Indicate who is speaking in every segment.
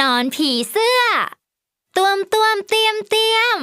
Speaker 1: นอนผีเสื้อตวมตวมเตรียมเตรียม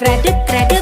Speaker 1: credit, credit.